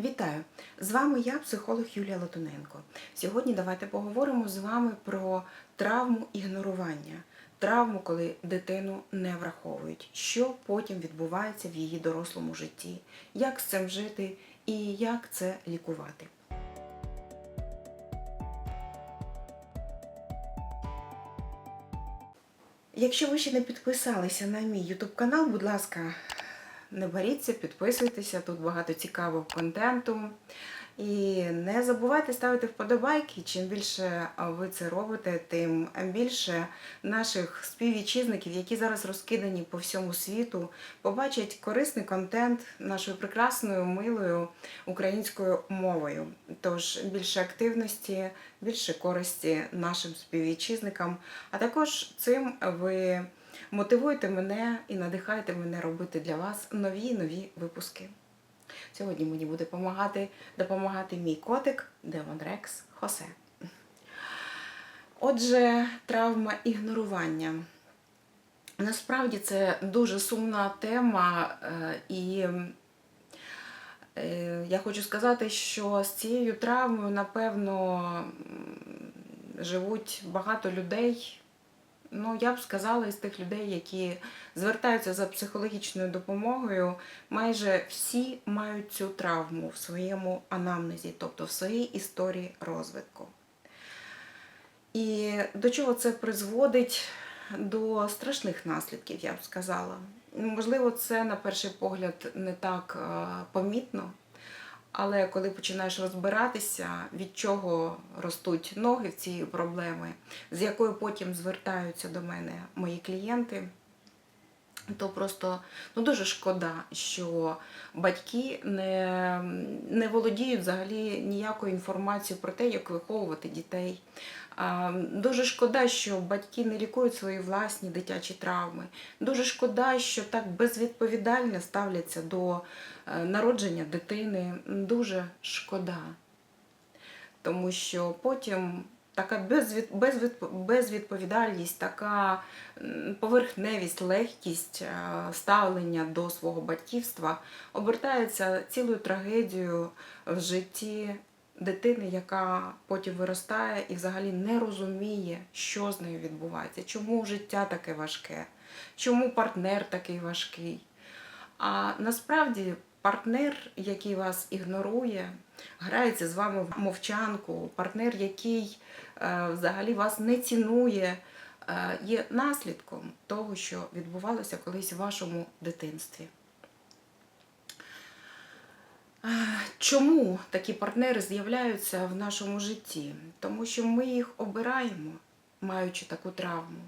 Вітаю! З вами я, психолог Юлія Латуненко. Сьогодні давайте поговоримо з вами про травму ігнорування, травму, коли дитину не враховують, що потім відбувається в її дорослому житті, як з цим жити і як це лікувати. Якщо ви ще не підписалися на мій YouTube канал, будь ласка, не боріться, підписуйтеся, тут багато цікавого контенту. І не забувайте ставити вподобайки. Чим більше ви це робите, тим більше наших співвітчизників, які зараз розкидані по всьому світу, побачать корисний контент нашою прекрасною, милою українською мовою. Тож більше активності, більше користі нашим співвітчизникам. А також цим ви мотивуєте мене і надихаєте мене робити для вас нові нові випуски. Сьогодні мені буде допомагати, допомагати мій котик Демон Рекс Хосе. Отже, травма ігнорування. Насправді це дуже сумна тема, е, і е, я хочу сказати, що з цією травмою, напевно, живуть багато людей. Ну, я б сказала, із тих людей, які звертаються за психологічною допомогою, майже всі мають цю травму в своєму анамнезі, тобто в своїй історії розвитку. І до чого це призводить? До страшних наслідків, я б сказала. Можливо, це на перший погляд не так е, помітно, але коли починаєш розбиратися, від чого ростуть ноги в цієї проблеми, з якою потім звертаються до мене мої клієнти, то просто ну, дуже шкода, що батьки не, не володіють взагалі ніякою інформацією про те, як виховувати дітей. Дуже шкода, що батьки не лікують свої власні дитячі травми. Дуже шкода, що так безвідповідально ставляться до народження дитини. Дуже шкода. Тому що потім така безвід, безвід, безвідповідальність, така поверхневість, легкість е, ставлення до свого батьківства обертається цілою трагедією в житті дитини, яка потім виростає і взагалі не розуміє, що з нею відбувається, чому життя таке важке, чому партнер такий важкий. А насправді партнер, який вас ігнорує, грається з вами в мовчанку, партнер, який е, взагалі вас не цінує, е, є наслідком того, що відбувалося колись в вашому дитинстві. Е, Чому такі партнери з'являються в нашому житті? Тому що ми їх обираємо, маючи таку травму.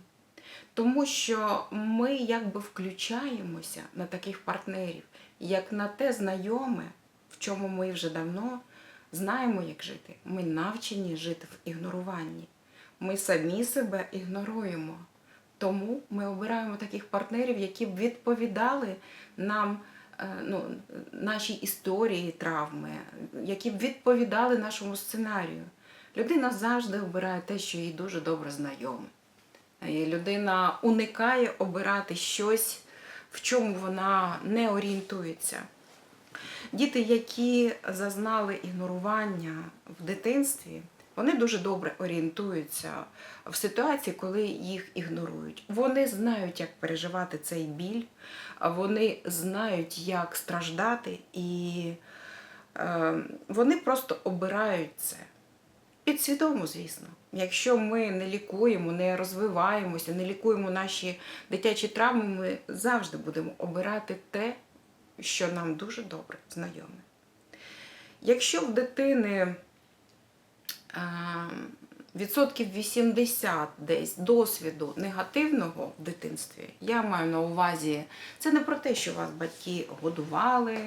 Тому що ми якби включаємося на таких партнерів, як на те знайоме, в чому ми вже давно знаємо, як жити. Ми навчені жити в ігноруванні. Ми самі себе ігноруємо. Тому ми обираємо таких партнерів, які б відповідали нам е, ну, нашій історії травми, які б відповідали нашому сценарію. Людина завжди обирає те, що їй дуже добре знайоме. І людина уникає обирати щось, в чому вона не орієнтується. Діти, які зазнали ігнорування в дитинстві, вони дуже добре орієнтуються в ситуації, коли їх ігнорують. Вони знають, як переживати цей біль, вони знають, як страждати, і е, вони просто обирають це. Підсвідомо, звісно. Якщо ми не лікуємо, не розвиваємося, не лікуємо наші дитячі травми, ми завжди будемо обирати те, що нам дуже добре знайоме. Якщо в дитини е, відсотків 80 десь досвіду негативного в дитинстві, я маю на увазі, це не про те, що вас батьки годували,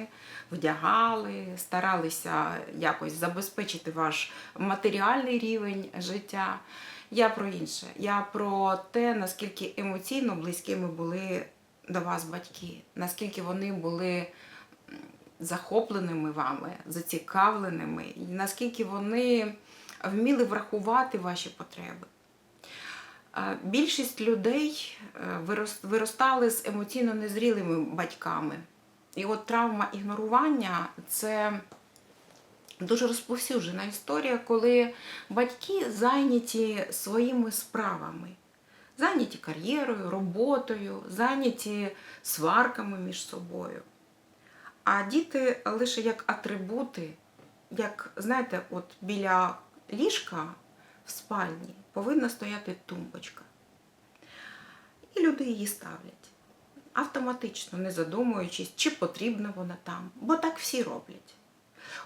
вдягали, старалися якось забезпечити ваш матеріальний рівень життя. Я про інше. Я про те, наскільки емоційно близькими були до вас батьки, наскільки вони були захопленими вами, зацікавленими, і наскільки вони вміли врахувати ваші потреби. Більшість людей е, виростали з емоційно незрілими батьками. І от травма ігнорування це дуже розповсюджена історія, коли батьки зайняті своїми справами, зайняті кар'єрою, роботою, зайняті сварками між собою. А діти лише як атрибути, як, знаєте, от біля ліжка в спальні повинна стояти тумбочка. І люди її ставлять автоматично, не задумуючись, чи потрібна вона там, бо так всі роблять.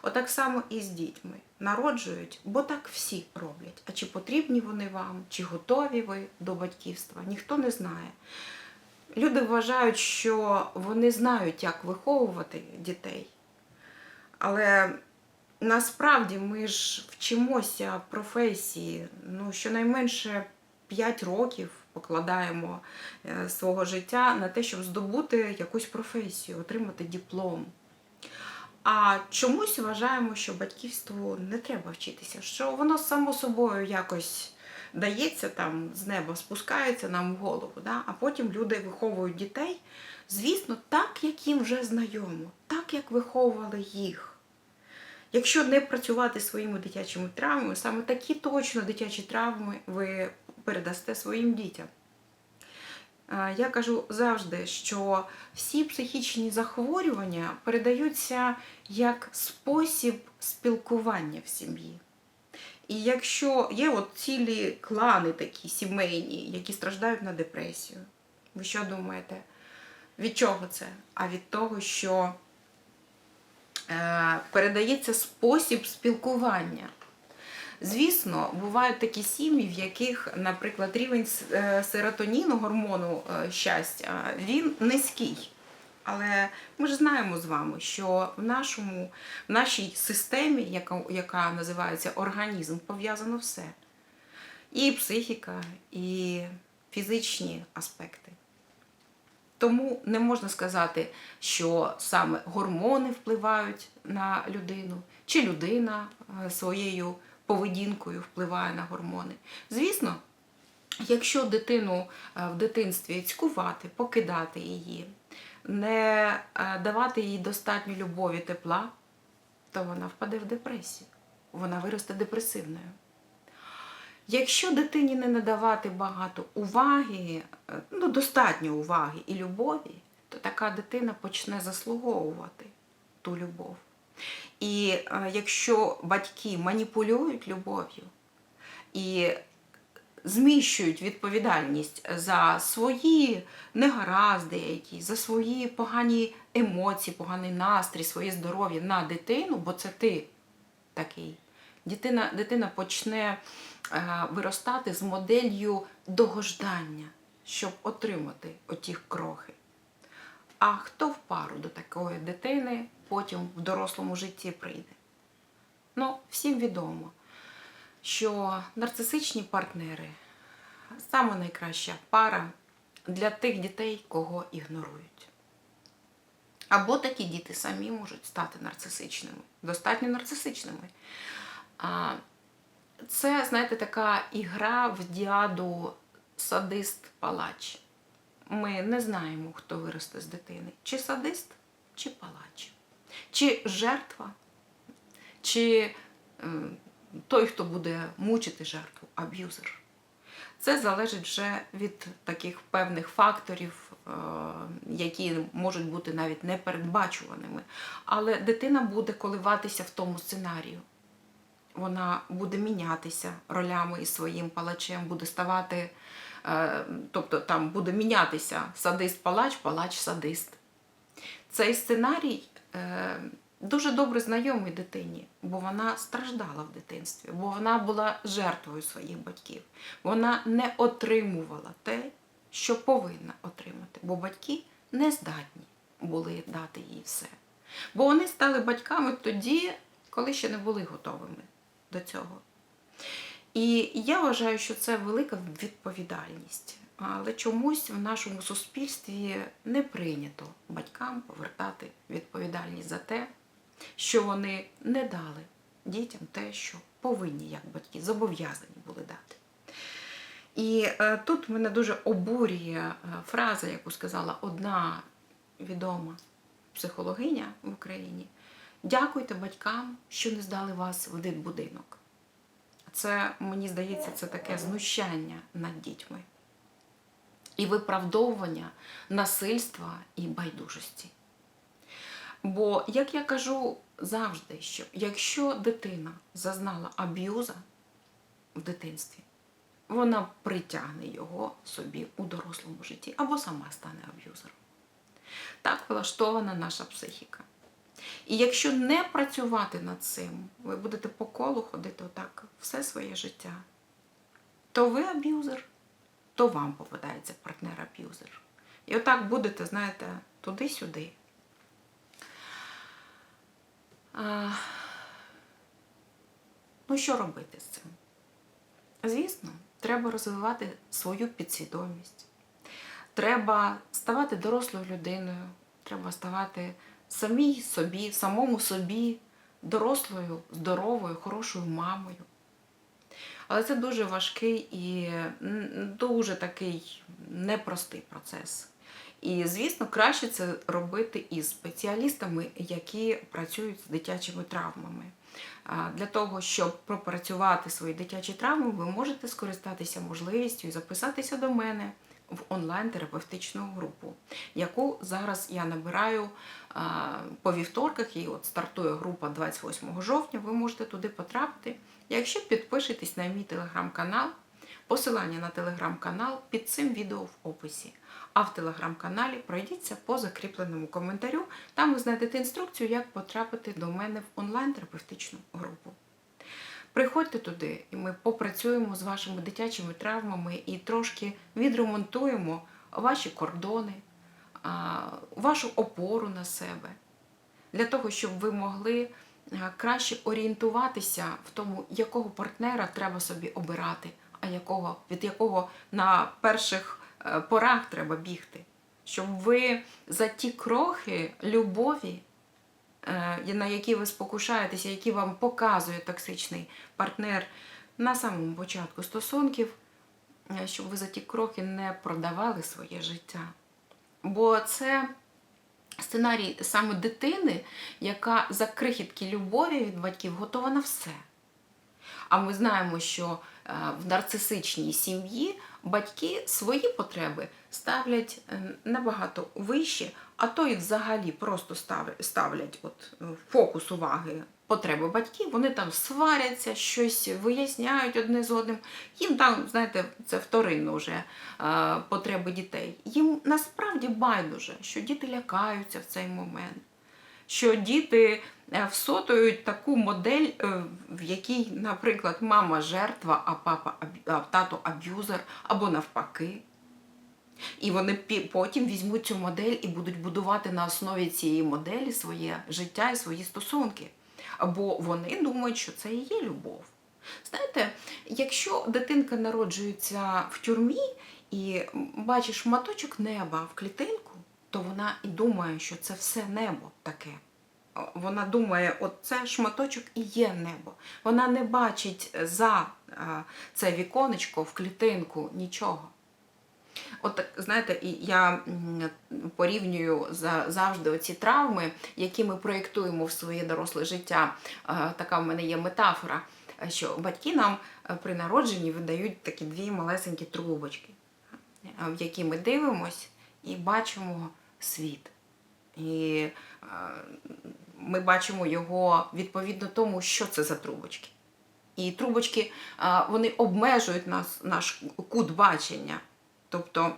Отак само і з дітьми. Народжують, бо так всі роблять. А чи потрібні вони вам, чи готові ви до батьківства, ніхто не знає. Люди вважають, що вони знають, як виховувати дітей. Але насправді ми ж вчимося професії, ну, щонайменше 5 років покладаємо е, свого життя на те, щоб здобути якусь професію, отримати диплом. А чомусь вважаємо, що батьківству не треба вчитися, що воно само собою якось дається там з неба, спускається нам в голову. Да? А потім люди виховують дітей, звісно, так, як їм вже знайомо, так, як виховували їх. Якщо не працювати своїми дитячими травмами, саме такі точно дитячі травми ви передасте своїм дітям. Е, Я кажу завжди, що всі психічні захворювання передаються як спосіб спілкування в сім'ї. І якщо є от цілі клани такі сімейні, які страждають на депресію, ви що думаєте? Від чого це? А від того, що передається спосіб спілкування. Звісно, бувають такі сім'ї, в яких, наприклад, рівень е, серотоніну, гормону е, щастя, він низький. Але ми ж знаємо з вами, що в, нашому, в нашій системі, яка, яка називається організм, пов'язано все. І психіка, і фізичні аспекти. Тому не можна сказати, що саме гормони впливають на людину, чи людина е, своєю поведінкою впливає на гормони. Звісно, якщо дитину е, в дитинстві цькувати, покидати її, не е, давати їй достатньо любові, тепла, то вона впаде в депресію, вона виросте депресивною. Якщо дитині не надавати багато уваги, е, ну достатньо уваги і любові, то така дитина почне заслуговувати ту любов. І е, якщо батьки маніпулюють любов'ю і зміщують відповідальність за свої негаразди, якісь, за свої погані емоції, поганий настрій, своє здоров'я на дитину, бо це ти такий. Дитина, дитина почне е, виростати з моделлю догождання, щоб отримати оті крохи. А хто в пару до такої дитини потім в дорослому житті прийде? Ну, всім відомо, що нарцисичні партнери саме найкраща пара для тих дітей, кого ігнорують. Або такі діти самі можуть стати нарцисичними, достатньо нарцисичними. Це, знаєте, така ігра в діаду садист-палач. Ми не знаємо, хто виросте з дитини. Чи садист, чи палач, чи жертва, чи е, той, хто буде мучити жертву, аб'юзер. Це залежить вже від таких певних факторів, е, які можуть бути навіть непередбачуваними. Але дитина буде коливатися в тому сценарію. Вона буде мінятися ролями із своїм палачем, буде ставати, е, тобто там буде мінятися садист-палач, палач-садист. Цей сценарій е, дуже добре знайомий дитині, бо вона страждала в дитинстві, бо вона була жертвою своїх батьків. Вона не отримувала те, що повинна отримати, бо батьки не здатні були дати їй все. Бо вони стали батьками тоді, коли ще не були готовими до цього. І я вважаю, що це велика відповідальність. Але чомусь в нашому суспільстві не прийнято батькам повертати відповідальність за те, що вони не дали дітям те, що повинні, як батьки, зобов'язані були дати. І е, тут мене дуже обурює е, фраза, яку сказала одна відома психологиня в Україні, Дякуйте батькам, що не здали вас в дитбудинок. Це, мені здається, це таке знущання над дітьми і виправдовування насильства і байдужості. Бо, як я кажу завжди, що якщо дитина зазнала аб'юза в дитинстві, вона притягне його собі у дорослому житті або сама стане аб'юзером. Так влаштована наша психіка. І якщо не працювати над цим, ви будете по колу ходити отак все своє життя, то ви аб'юзер, то вам попадається партнер-аб'юзер. І отак будете, знаєте, туди-сюди. А, Ну, що робити з цим? Звісно, треба розвивати свою підсвідомість. Треба ставати дорослою людиною, треба ставати самій собі, самому собі, дорослою, здоровою, хорошою мамою. Але це дуже важкий і дуже такий непростий процес. І, звісно, краще це робити із спеціалістами, які працюють з дитячими травмами. Для того, щоб пропрацювати свої дитячі травми, ви можете скористатися можливістю і записатися до мене в онлайн-терапевтичну групу, яку зараз я набираю по вівторках, і от стартує група 28 жовтня. Ви можете туди потрапити, якщо підпишетесь на мій телеграм-канал. Посилання на телеграм-канал під цим відео в описі. А в телеграм-каналі пройдіться по закріпленому коментарю. Там ви знайдете інструкцію, як потрапити до мене в онлайн-терапевтичну групу. Приходьте туди, і ми попрацюємо з вашими дитячими травмами і трошки відремонтуємо ваші кордони, вашу опору на себе, для того, щоб ви могли краще орієнтуватися в тому, якого партнера треба собі обирати, а якого, від якого на перших е, порах треба бігти. Щоб ви за ті крохи любові е, на які ви спокушаєтеся, які вам показує токсичний партнер на самому початку стосунків, е, щоб ви за ті кроки не продавали своє життя. Бо це сценарій саме дитини, яка за крихітки любові від батьків готова на все. А ми знаємо, що е, в нарцисичній сім'ї батьки свої потреби ставлять е, набагато вище, а то і взагалі просто ставлять от, е, фокус уваги потреби батьків. Вони там сваряться, щось виясняють одне з одним. Їм там, знаєте, це вторинно вже е, потреби дітей. Їм насправді байдуже, що діти лякаються в цей момент що діти е, всотують таку модель, е, в якій, наприклад, мама жертва, а папа а тато аб'юзер, або навпаки. І вони потім візьмуть цю модель і будуть будувати на основі цієї моделі своє життя і свої стосунки. Або вони думають, що це і є любов. Знаєте, якщо дитинка народжується в тюрмі і бачиш шматочок неба в клітинку, то вона і думає, що це все небо таке. Вона думає, от це шматочок і є небо. Вона не бачить за це віконечко в клітинку нічого. От знаєте, я порівнюю за- завжди оці травми, які ми проєктуємо в своє доросле життя. Е, Така в мене є метафора, е, що батьки нам е, при народженні видають такі дві малесенькі трубочки, е, в які ми дивимось і бачимо світ. І е, ми бачимо його відповідно тому, що це за трубочки. І трубочки вони обмежують нас, наш кут бачення. Тобто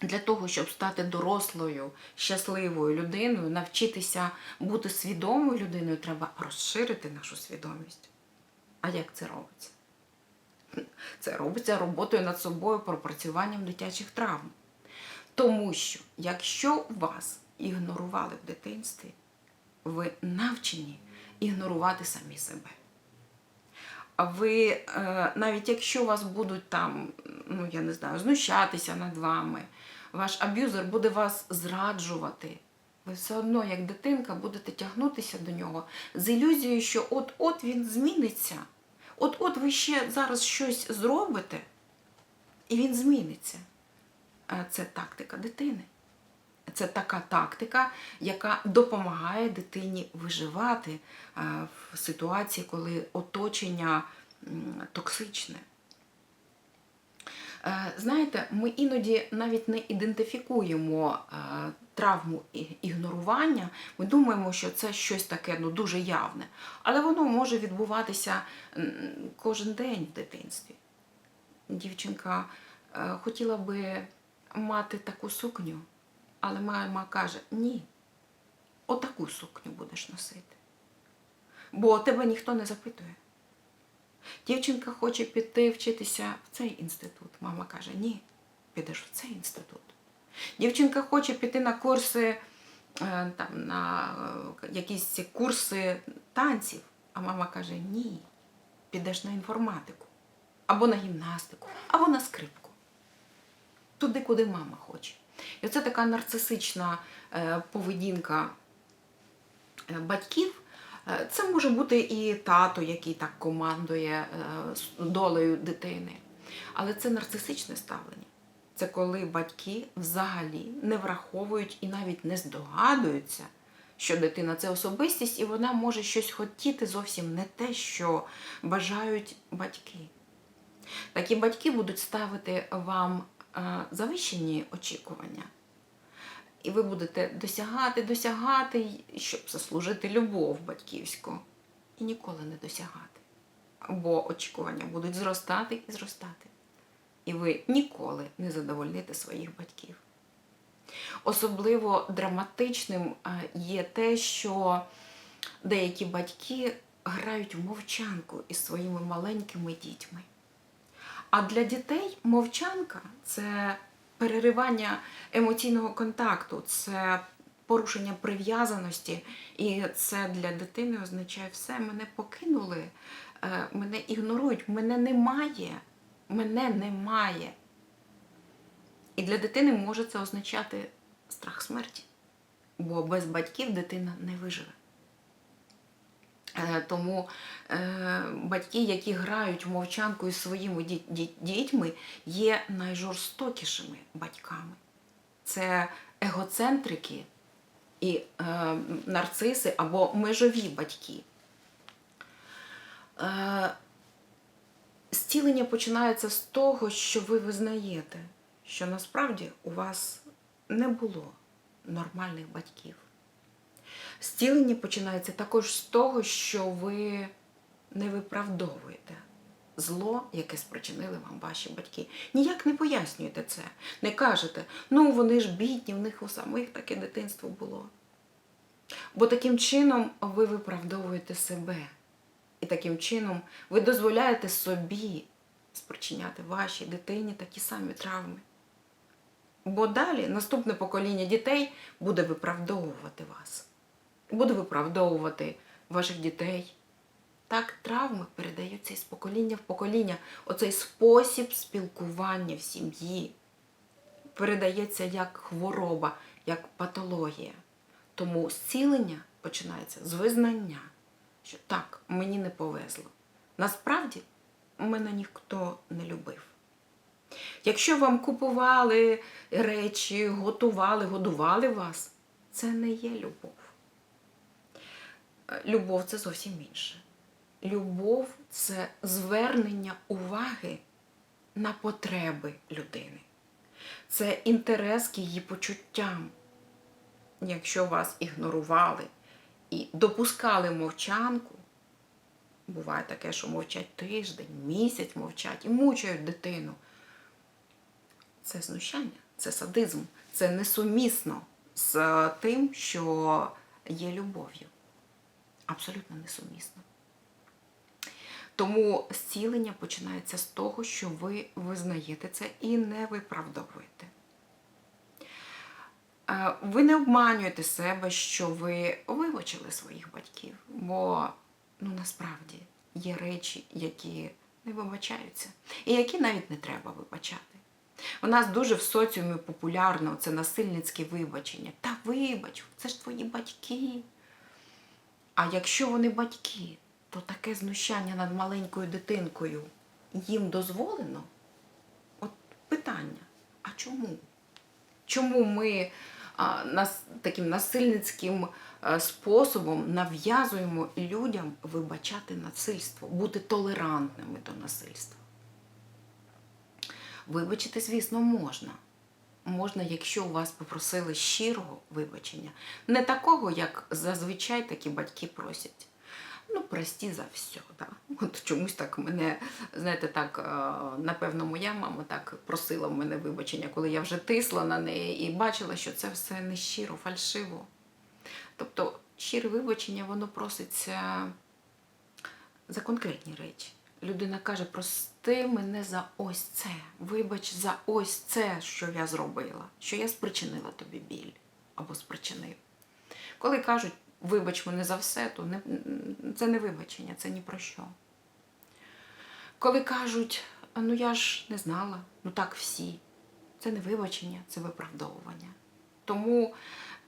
для того, щоб стати дорослою, щасливою людиною, навчитися бути свідомою людиною, треба розширити нашу свідомість. А як це робиться? Це робиться роботою над собою, пропрацюванням дитячих травм. Тому що, якщо вас ігнорували в дитинстві, ви навчені ігнорувати самі себе. А ви, е, навіть якщо вас будуть там, ну я не знаю, знущатися над вами, ваш аб'юзер буде вас зраджувати. Ви все одно, як дитинка, будете тягнутися до нього з ілюзією, що от-от він зміниться. От-от ви ще зараз щось зробите, і він зміниться. А це тактика дитини. Це така тактика, яка допомагає дитині виживати е, в ситуації, коли оточення токсичне. Е, Знаєте, ми іноді навіть не ідентифікуємо е, травму ігнорування. Ми думаємо, що це щось таке ну, дуже явне. Але воно може відбуватися кожен день в дитинстві. Дівчинка е, хотіла би мати таку сукню, але мама каже: ні, отаку сукню будеш носити. Бо тебе ніхто не запитує. Дівчинка хоче піти вчитися в цей інститут. Мама каже: ні, підеш в цей інститут. Дівчинка хоче піти на курси, е, там, на е, якісь курси танців, а мама каже: ні, підеш на інформатику, або на гімнастику, або на скрипку. Туди, куди мама хоче. І оце така нарцисична е, поведінка е, батьків. Е, Це може бути і тато, який так командує долею дитини. Але це нарцисичне ставлення. Це коли батьки взагалі не враховують і навіть не здогадуються, що дитина це особистість, і вона може щось хотіти зовсім не те, що бажають батьки. Такі батьки будуть ставити вам завищені очікування. І ви будете досягати, досягати, щоб заслужити любов батьківську. І ніколи не досягати. Бо очікування будуть зростати і зростати. І ви ніколи не задовольните своїх батьків. Особливо драматичним є те, що деякі батьки грають в мовчанку із своїми маленькими дітьми. А для дітей мовчанка це переривання емоційного контакту, це порушення прив'язаності, і це для дитини означає все, мене покинули, е, мене ігнорують, мене немає, мене немає. І для дитини може це означати страх смерті, бо без батьків дитина не виживе. Е, Тому е, батьки, які грають в мовчанку із своїми ді- ді- дітьми, є найжорстокішими батьками. Це егоцентрики і е, нарциси або межові батьки. Зцілення починається з того, що ви визнаєте, що насправді у вас не було нормальних батьків. Зцілення починається також з того, що ви не виправдовуєте зло, яке спричинили вам ваші батьки. Ніяк не пояснюєте це. Не кажете, ну вони ж бідні, в них у самих таке дитинство було. Бо таким чином ви виправдовуєте себе. І таким чином ви дозволяєте собі спричиняти вашій дитині такі самі травми. Бо далі наступне покоління дітей буде виправдовувати вас, буде виправдовувати ваших дітей. Так травми передаються із покоління в покоління. Оцей спосіб спілкування в сім'ї передається як хвороба, як патологія. Тому зцілення починається з визнання, що так, мені не повезло. Насправді мене ніхто не любив. Якщо вам купували речі, готували, годували вас, це не є любов. Е, Любов це зовсім інше. Любов це звернення уваги на потреби людини. Це інтерес к її почуттям. Якщо вас ігнорували і допускали мовчанку, буває таке, що мовчать тиждень, місяць мовчать і мучають дитину. Це знущання, це садизм, це несумісно з тим, що є любов'ю. Абсолютно несумісно. Тому зцілення починається з того, що ви визнаєте це і не виправдовуєте. Е, Ви не обманюєте себе, що ви вибачили своїх батьків, бо ну насправді є речі, які не вибачаються, і які навіть не треба вибачати. У нас дуже в соціумі популярно це насильницьке вибачення. Та вибач, це ж твої батьки. А якщо вони батьки, то таке знущання над маленькою дитинкою їм дозволено? От питання. А чому? Чому ми а, нас, таким насильницьким е, способом нав'язуємо людям вибачати насильство, бути толерантними до насильства. Вибачити, звісно, можна. Можна, якщо у вас попросили щирого вибачення. Не такого, як зазвичай такі батьки просять. Ну, прості за все. Да? От чомусь так мене, знаєте, так, е, напевно, моя мама так просила в мене вибачення, коли я вже тисла на неї і бачила, що це все не щиро, фальшиво. Тобто, щире вибачення, воно проситься за конкретні речі. Людина каже, прости мене за ось це, вибач за ось це, що я зробила, що я спричинила тобі біль або спричинив. Коли кажуть, вибач мене за все, то не, це не вибачення, це ні про що. Коли кажуть, ну я ж не знала, ну так всі, це не вибачення, це виправдовування. Тому,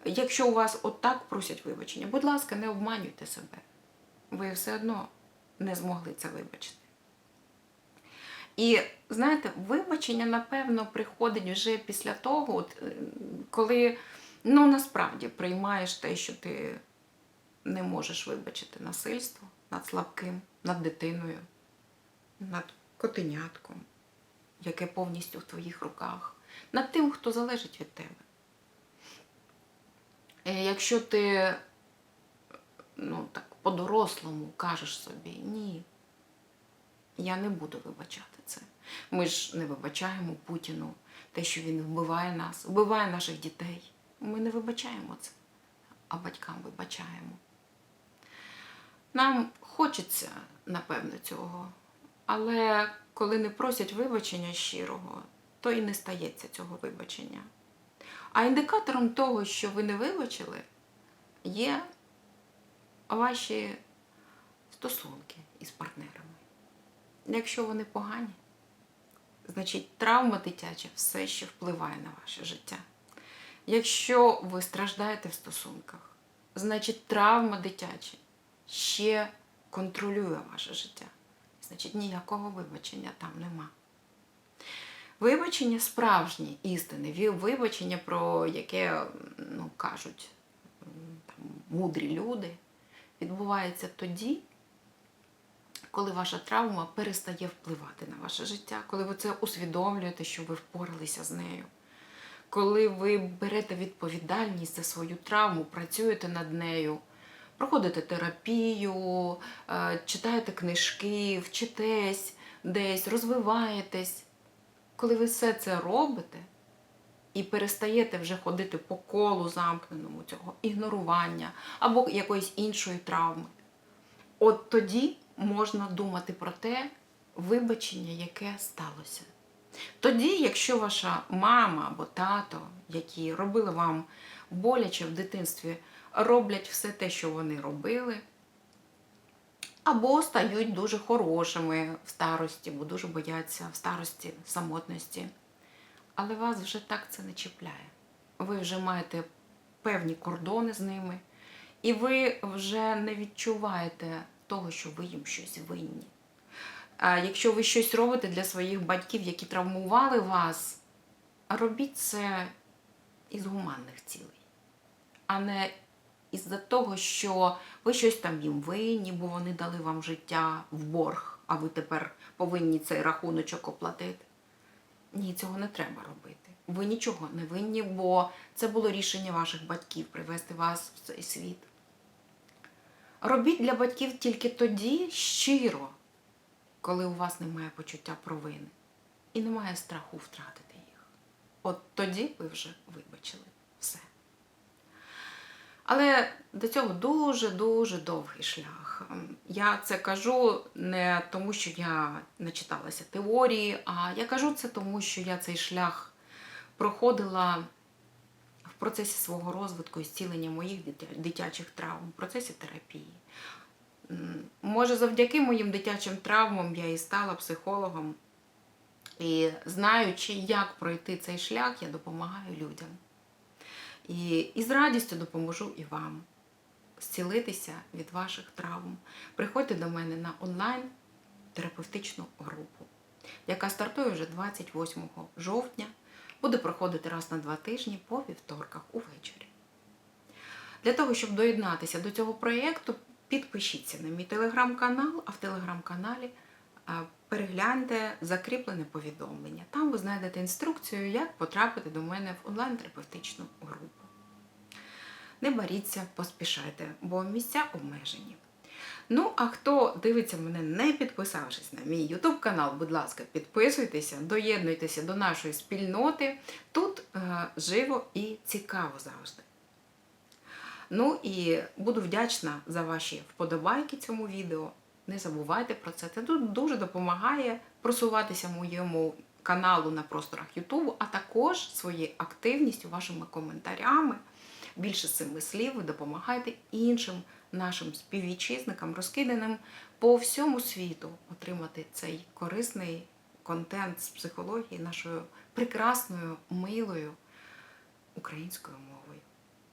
якщо у вас отак просять вибачення, будь ласка, не обманюйте себе. Ви все одно не змогли це вибачити. І знаєте, вибачення, напевно, приходить вже після того, от, е, коли ну, насправді приймаєш те, що ти не можеш вибачити насильство над слабким, над дитиною, над котенятком, яке повністю в твоїх руках, над тим, хто залежить від тебе. Е, Якщо ти ну, так, по-дорослому кажеш собі, ні, я не буду вибачати. Ми ж не вибачаємо Путіну те, що він вбиває нас, вбиває наших дітей. Ми не вибачаємо це, а батькам вибачаємо. Нам хочеться, напевно, цього. Але коли не просять вибачення щирого, то і не стається цього вибачення. А індикатором того, що ви не вибачили, є ваші стосунки із партнерами. Якщо вони погані, значить травма дитяча все ще впливає на ваше життя. Якщо ви страждаєте в стосунках, значить травма дитяча ще контролює ваше життя. Значить, ніякого вибачення там нема. Вибачення справжні істини, вибачення, про яке ну, кажуть там, мудрі люди, відбувається тоді, коли ваша травма перестає впливати на ваше життя, коли ви це усвідомлюєте, що ви впоралися з нею, коли ви берете відповідальність за свою травму, працюєте над нею, проходите терапію, е, читаєте книжки, вчитесь десь, розвиваєтесь. Коли ви все це робите і перестаєте вже ходити по колу замкненому цього ігнорування або якоїсь іншої травми, от тоді можна думати про те вибачення, яке сталося. Тоді, якщо ваша мама або тато, які робили вам боляче в дитинстві, роблять все те, що вони робили, або стають дуже хорошими в старості, бо дуже бояться в старості самотності. Але вас вже так це не чіпляє. Ви вже маєте певні кордони з ними, і ви вже не відчуваєте того, що ви їм щось винні. А якщо ви щось робите для своїх батьків, які травмували вас, робіть це із гуманних цілей, а не із-за того, що ви щось там їм винні, бо вони дали вам життя в борг, а ви тепер повинні цей рахуночок оплатити. Ні, цього не треба робити. Ви нічого не винні, бо це було рішення ваших батьків привести вас в цей світ. Робіть для батьків тільки тоді щиро, коли у вас немає почуття провини і немає страху втратити їх. От тоді ви вже вибачили все. Але до цього дуже-дуже довгий шлях. Я це кажу не тому, що я начиталася теорії, а я кажу це тому, що я цей шлях проходила процесі свого розвитку і зцілення моїх дитячих травм, в процесі терапії. Може, завдяки моїм дитячим травмам я і стала психологом. І знаючи, як пройти цей шлях, я допомагаю людям. І, і з радістю допоможу і вам зцілитися від ваших травм. Приходьте до мене на онлайн терапевтичну групу, яка стартує вже 28 жовтня. Буде проходити раз на два тижні по вівторках увечері. Для того, щоб доєднатися до цього проєкту, підпишіться на мій телеграм-канал, а в телеграм-каналі перегляньте закріплене повідомлення. Там ви знайдете інструкцію, як потрапити до мене в онлайн-терапевтичну групу. Не боріться, поспішайте, бо місця обмежені. Ну, а хто дивиться мене, не підписавшись на мій YouTube канал, будь ласка, підписуйтеся, доєднуйтеся до нашої спільноти. Тут е, живо і цікаво завжди. Ну і буду вдячна за ваші вподобайки цьому відео. Не забувайте про це. Це дуже допомагає просуватися моєму каналу на просторах Ютубу, а також своєю активністю, вашими коментарями. Більше семи слів ви допомагаєте іншим нашим співвітчизникам, розкиданим по всьому світу, отримати цей корисний контент з психології нашою прекрасною, милою українською мовою.